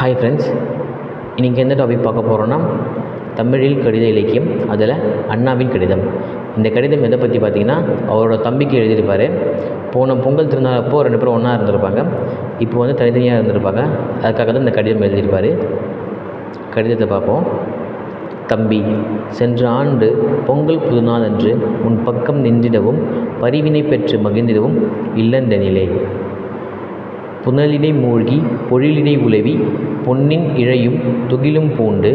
Hi friends இன்றைக்கி எந்த topic பார்க்க போகிறோன்னா தமிழில் கடித இலக்கியம் அதில் அண்ணாவின் கடிதம். இந்த கடிதம் எதை பற்றி பார்த்தீங்கன்னா அவரோட தம்பிக்கு எழுதியிருப்பார். போன பொங்கல் திருநாள் அப்போது ரெண்டு பேரும் ஒன்றா இருந்திருப்பாங்க. இப்போ வந்து தனித்தனியாக இருந்திருப்பாங்க. அதுக்காக தான் இந்த கடிதம் எழுதியிருப்பார். கடிதத்தை பார்ப்போம். தம்பி சென்ற ஆண்டு பொங்கல் புதுநாள் அன்று உன் பக்கம் நின்றிடவும் பரிவினை பெற்று மகிழ்ந்திடவும் இல்லந்தனிலே. புனலிடை மூழ்கி பொழிலிடை உலவி பொன்னின் இழையும் துகிலும் பூண்டு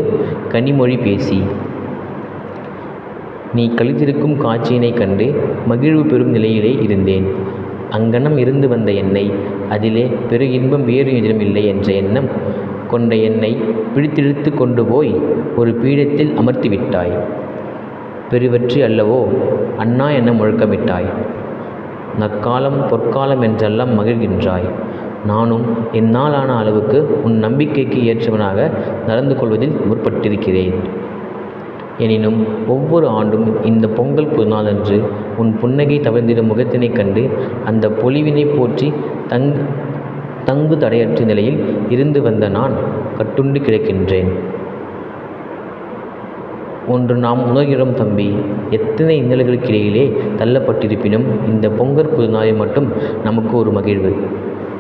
கனிமொழி பேசி. நீ கழித்திருக்கும் காட்சியினைக் கண்டு மகிழ்வு பெறும் நிலையிலே இருந்தேன். அங்கனம் இருந்து வந்த என்னை அதிலே பெரு இன்பம் வேறு இல்லை என்ற எண்ணம் கொண்ட என்னை பிடித்திழுத்து கொண்டு போய் ஒரு பீடத்தில் அமர்த்தி விட்டாய். அல்லவோ அண்ணா என முழக்கமிட்டாய். நற்காலம் பொற்காலம் என்றெல்லாம் மகிழ்கின்றாய். நானும் என்னாலான அளவுக்கு உன் நம்பிக்கைக்கு ஏற்றவனாக நடந்து கொள்வதில் முற்பட்டிருக்கிறேன். எனினும் ஒவ்வொரு ஆண்டும் இந்த பொங்கல் புதுநாளன்று உன் புன்னகை தவிர்ந்திடும் முகத்தினைக் கண்டு அந்த பொலிவினை போற்றி தங் தங்கு தடையற்ற நிலையில் இருந்து வந்த நான் கட்டுண்டு கிடக்கின்றேன். ஒன்று நாம் உணர்கிறோம் தம்பி எத்தனை இன்னல்களுக்கிடையிலே தள்ளப்பட்டிருப்பினும் இந்த பொங்கல் புதுநாளை மட்டும் நமக்கு ஒரு மகிழ்வு.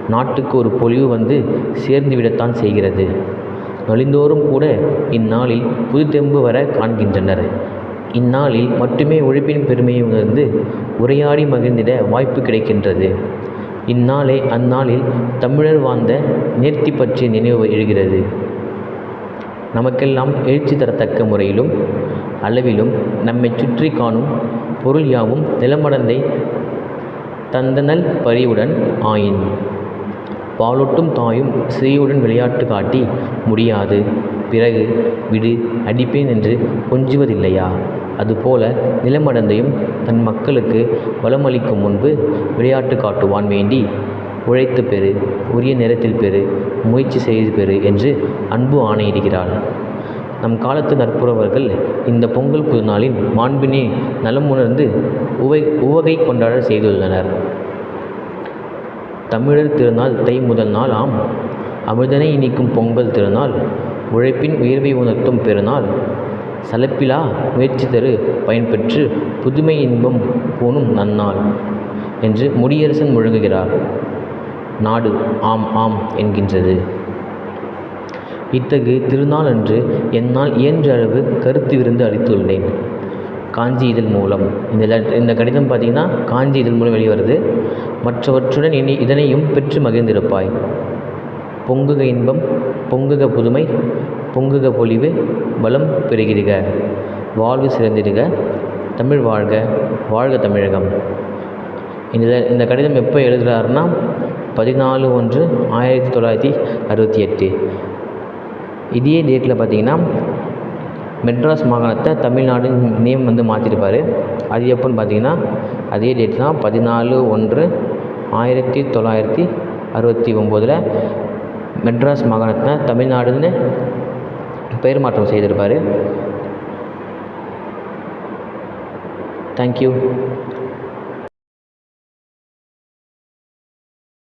நாட்டுக்கு ஒரு பொலிவு வந்து சேர்ந்துவிடத்தான் செய்கிறது. நொழிந்தோறும் கூட இந்நாளில் புதுத்தெம்பு வர காண்கின்றனர். இந்நாளில் மட்டுமே உழைப்பின் பெருமையை உணர்ந்து உரையாடி மகிழ்ந்திட வாய்ப்பு கிடைக்கின்றது. இந்நாளே அந்நாளில் தமிழர் வாழ்ந்த நேர்த்தி பற்றிய நினைவு எழுகிறது. நமக்கெல்லாம் எழுச்சி தரத்தக்க முறையிலும் அளவிலும் நம்மை சுற்றி காணும் பொருள் யாவும் நிலமடந்தை தந்தனல் பரிவுடன் ஆயின். பாலூட்டும் தாயும் சிறியுடன் விளையாட்டு காட்டி முடியாது. பிறகு விடு அடிப்பேன் என்று கொஞ்சுவதில்லையா? அதுபோல நிலமடந்தையும் தன் மக்களுக்கு வளமளிக்கும் முன்பு விளையாட்டு காட்டுவான் வேண்டி உழைத்து பெறு உரிய நேரத்தில் பெறு முயற்சி செய்து பெறு என்று அன்பு ஆணையிடுகிறாள். நம் காலத்து நட்புறவர்கள் இந்த பொங்கல் புதுநாளின் மாண்பினை நலம் உணர்ந்து உவை உவகை கொண்டாட செய்துள்ளனர். தமிழர் திருநாள் தை முதல் நாள் ஆம். அமிர்தனை இனிக்கும் பொங்கல் திருநாள். உழைப்பின் உயர்வை உணர்த்தும் பெருநாள். சலப்பிலா முயற்சி தரு பயன்பெற்று புதுமை இன்பம் பூணும் நன்னாள் என்று முடியரசன் முழங்குகிறார். நாடு ஆம் ஆம் என்கின்றது. இத்தகு திருநாள் அன்று என்னால் இயன்ற அளவு கருத்து விருந்து அளித்துள்ளேன். காஞ்சி இதழ் மூலம். இந்த இந்த கடிதம் பார்த்திங்கன்னா காஞ்சி இதழ் மூலம் வெளிவருது. மற்றவற்றுடன் இனி இதனையும் பெற்று மகிழ்ந்திருப்பாய். பொங்குக இன்பம் பொங்குக புதுமை பொங்குக பொலிவு வளம் பெறுகிறீக வாழ்வு சிறந்திடுக. தமிழ் வாழ்க வாழ்க தமிழகம். இந்த இந்த கடிதம் எப்போ எழுதுகிறாருன்னா பதினாலு ஒன்று ஆயிரத்தி தொள்ளாயிரத்தி அறுபத்தி எட்டு. இதே டேட்டில் பார்த்தீங்கன்னா மெட்ராஸ் மாகாணத்தை தமிழ்நாடு நேம் வந்து மாற்றிருப்பார் அது எப்போன்னு பார்த்தீங்கன்னா அதே டேட் தான் பதினாலு ஒன்று ஆயிரத்தி தொள்ளாயிரத்தி அறுபத்தி ஒம்போதில் மெட்ராஸ் மாகாணத்தை தமிழ்நாடுன்னு பெயர் மாற்றம் செய்திருப்பார். தேங்க்யூ